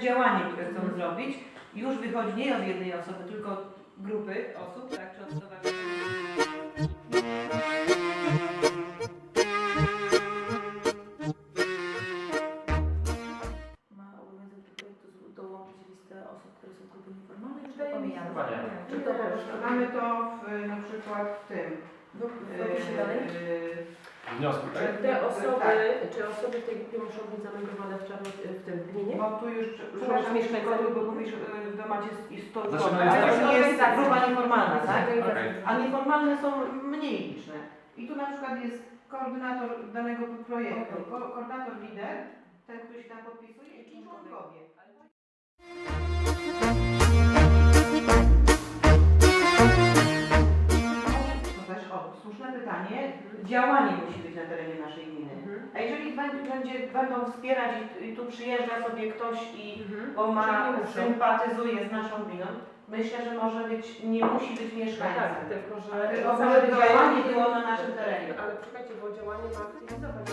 działanie, które chcą zrobić, już wychodzi nie od jednej osoby, tylko od grupy osób, tak, czy od stowarzyszenia. W Mamy to w, na przykład w tym. w w opisie Wniosku, Czy tak? te osoby, Tak. czy osoby w tej grupie muszą być zameldowane w, czarno, w tym gminie? Bo tu już, przepraszam, jeszcze tylko, bo mówisz, yy, w temacie jest to Znaczy, zgodne, no jest ale tak. to jest grupa nieformalna, tak? Okej. A nieformalne są mniej liczne. I tu na przykład jest koordynator danego projektu, ko koordynator lider, ten, który się tam podpisuje i członkowie. To też, o, słuszne pytanie. Działanie musi na terenie naszej gminy. Mhm. A jeżeli będzie, będą wspierać i, tu przyjeżdża sobie ktoś i Mhm. bo ma, sympatyzuje z naszą gminą, myślę, że może być, nie musi być No mieszkańcem. tak, tylko że Tylko żeby działanie było na naszym terenie. Ale czekajcie, bo działanie ma aktywizować.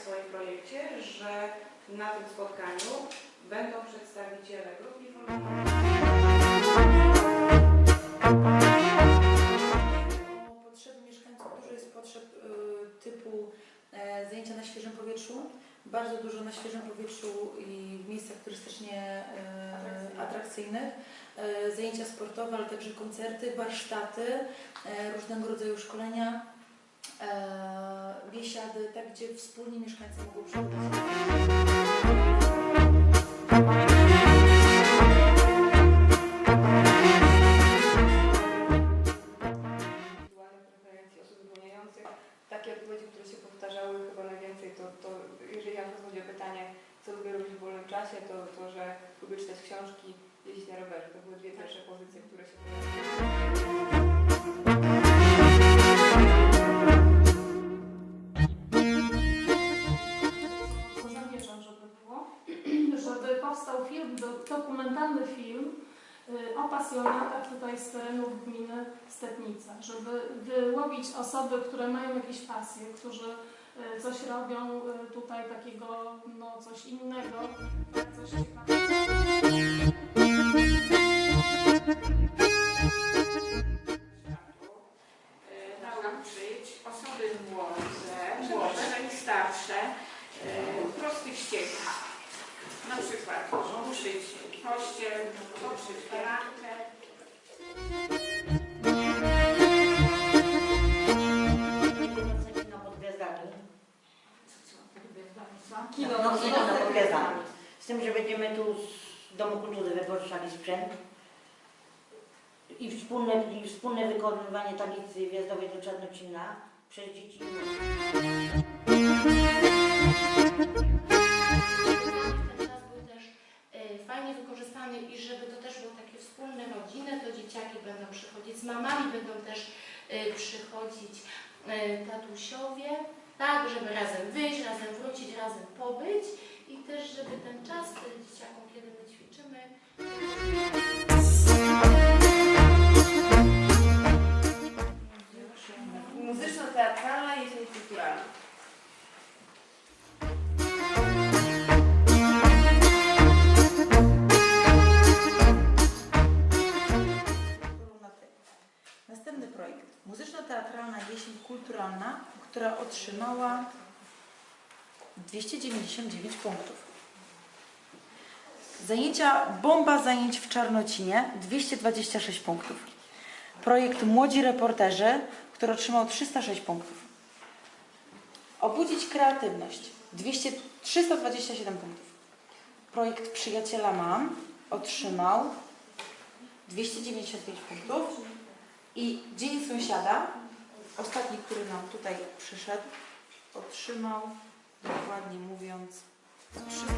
W swoim projekcie, że na tym spotkaniu będą przedstawiciele grup informatycznych. Potrzeby mieszkańców dużo jest potrzeb y, typu e, zajęcia na świeżym powietrzu. Bardzo dużo na świeżym powietrzu i w miejscach turystycznie atrakcyjnych. E, zajęcia sportowe, ale także koncerty, warsztaty, e, różnego rodzaju szkolenia, biesiady, tak gdzie wspólnie mieszkańcy mogą przygotować. Takie odpowiedzi, które się powtarzały chyba najwięcej, to, to jeżeli ja chodzi o pytanie, co lubię robić w wolnym czasie, to, to że lubię czytać książki, jeździć na rowerze. To były dwie pierwsze pozycje, które się pojawiły. Dokumentalny film y, o pasjonatach tutaj z terenów gminy Stepnica, żeby wyłowić osoby, które mają jakieś pasje, którzy y, coś robią y, tutaj takiego, no coś innego, coś ciekawego. Przykład uszyć pościel, uszyć firankę. Kino pod gwiazdami. Kino, No, no, kino pod gwiazdami. Z tym, że będziemy tu z Domu Kultury wypożyczali sprzęt i wspólne, i wspólne wykonywanie tablicy gwiazdowej do Czarnocina przez dzieci. I żeby to też było takie wspólne rodziny, to dzieciaki będą przychodzić z mamami, będą też e, przychodzić e, tatusiowie, tak, żeby razem wyjść, razem wrócić, razem pobyć i też, żeby ten czas dzieciakom, kiedy otrzymała 299 punktów. Zajęcia Bomba zajęć w Czarnocinie 226 punktów. Projekt Młodzi Reporterzy, który otrzymał 306 punktów. Obudzić kreatywność 200, 327 punktów. projekt Przyjaciela Mam otrzymał 295 punktów i Dzień Sąsiada, ostatni, który nam tutaj przyszedł, otrzymał, dokładnie mówiąc, 300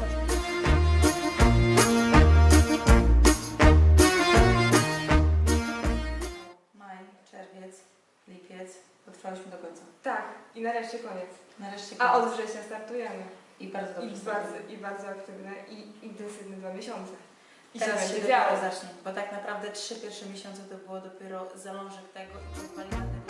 Maj, czerwiec, lipiec, potrwałyśmy do końca. Tak, i nareszcie koniec. Nareszcie A koniec. od września startujemy. I bardzo I dobrze. bardzo, I bardzo aktywne i intensywne dwa miesiące. I Teraz się dopiero zacznie, bo tak naprawdę trzy pierwsze miesiące to było dopiero zalążek tego i